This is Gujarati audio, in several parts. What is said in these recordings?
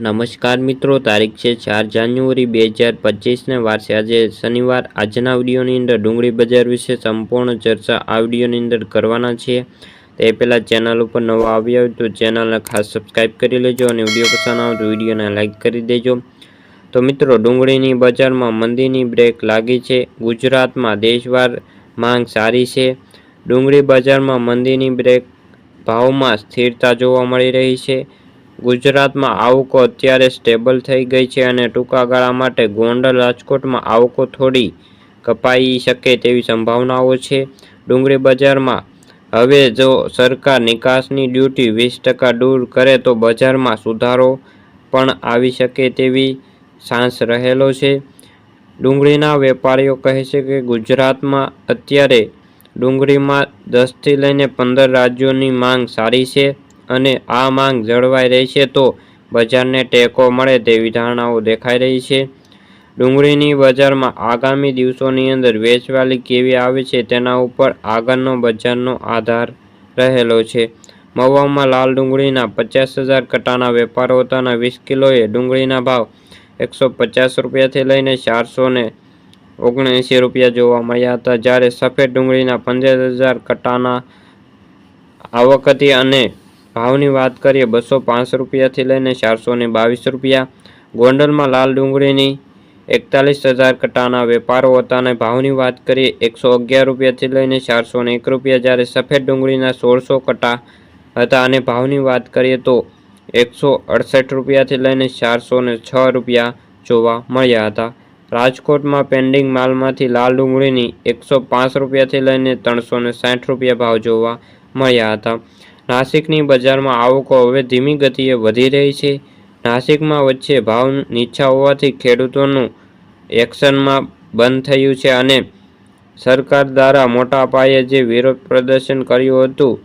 નમસ્કાર મિત્રો, તારીખ છે ચાર જાન્યુઆરી બે હજાર પચીસને વારસે આજે શનિવાર. આજના વિડીયોની અંદર ડુંગળી બજાર વિશે સંપૂર્ણ ચર્ચા આ વિડીયોની અંદર કરવાના છીએ. તે પહેલાં ચેનલ ઉપર નવા આવ્યા હોય તો ચેનલને ખાસ સબસ્ક્રાઈબ કરી લેજો અને વીડિયો પસંદ આવે તો વિડીયોને લાઇક કરી દેજો. તો મિત્રો, ડુંગળીની બજારમાં મંદીની બ્રેક લાગી છે. ગુજરાતમાં દેશવાર માંગ સારી છે. ડુંગળી બજારમાં મંદીની બ્રેક ભાવમાં સ્થિરતા જોવા મળી રહી છે. ગુજરાતમાં આવકો અત્યારે સ્ટેબલ થઈ ગઈ છે અને ટૂંકા ગાળા માટે ગોંડલ રાજકોટમાં આવકો થોડી કપાઈ શકે તેવી સંભાવનાઓ છે. ડુંગળી બજારમાં હવે જો સરકાર નિકાસની ડ્યુટી વીસ ટકા દૂર કરે તો બજારમાં સુધારો પણ આવી શકે તેવી સાંસ રહેલો છે. ડુંગળીના વેપારીઓ કહે છે કે ગુજરાતમાં અત્યારે ડુંગળીમાં દસથી લઈને પંદર રાજ્યોની માંગ સારી છે. અને આ માંગ જળવાઈ રહી છે તો બજારને ટેકો મળે તેવી ધારણાઓ દેખાઈ રહી છે. ડુંગળીની બજારમાં આગામી દિવસોની અંદર વેચવાલી કેવી આવે છે તેના ઉપર આગળનો બજારનો આધાર રહેલો છે. મવામાં લાલ ડુંગળીના પચાસ હજાર કટાના વેપારો હતાના વીસ કિલોએ ડુંગળીના ભાવ એકસો પચાસ રૂપિયાથી લઈને ચારસો ને ઓગણએંસી રૂપિયા જોવા મળ્યા હતા. જ્યારે સફેદ ડુંગળીના પંદર હજાર કટાના આવક હતી અને ભાવની વાત કરીએ, બસો પાંચ રૂપિયાથી લઈને ચારસો ને બાવીસ રૂપિયા. ગોંડલમાં લાલ ડુંગળીની એકતાલીસ હજાર કટાના વેપારો હતા અને ભાવની વાત કરીએ, એકસો અગિયાર રૂપિયાથી લઈને ચારસો ને એક રૂપિયા જ્યારે સફેદ ડુંગળીના સોળસો કટા હતા અને ભાવની વાત કરીએ તો એકસો અડસઠ રૂપિયાથી લઈને ચારસો ને છ રૂપિયા જોવા મળ્યા હતા. રાજકોટમાં પેન્ડિંગ માલમાંથી લાલ ડુંગળીની એકસો પાંચ રૂપિયાથી લઈને ત્રણસો સાઠ રૂપિયા ભાવ જોવા મળ્યા હતા. નાસિકની બજારમાં આવકો હવે ધીમી ગતિએ વધી રહી છે. નાસિકમાં વચ્ચે ભાવ નીચા હોવાથી ખેડૂતોનું એક્શનમાં બંધ થયું છે અને સરકાર દ્વારા મોટા પાયે જે વિરોધ પ્રદર્શન કર્યું હતું,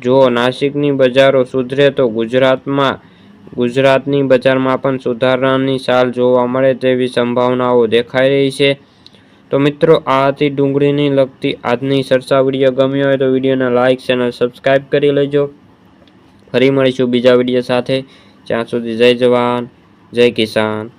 જો નાસિકની બજારો સુધરે તો ગુજરાતમાં, ગુજરાતની બજારમાં પણ સુધારાની ચાલ જોવા મળે તેવી સંભાવનાઓ દેખાઈ રહી છે. તો મિત્રો, આ હતી ડુંગળીની લગતી આજની ચર્ચા વીડિયો. ગમ્યો હોય તો વિડીયોને લાઇક ચેનલ સબસ્ક્રાઈબ કરી લેજો. ફરી મળીશું બીજા વીડિયો સાથે. જ્યાં સુધી જય જવાન, જય કિસાન.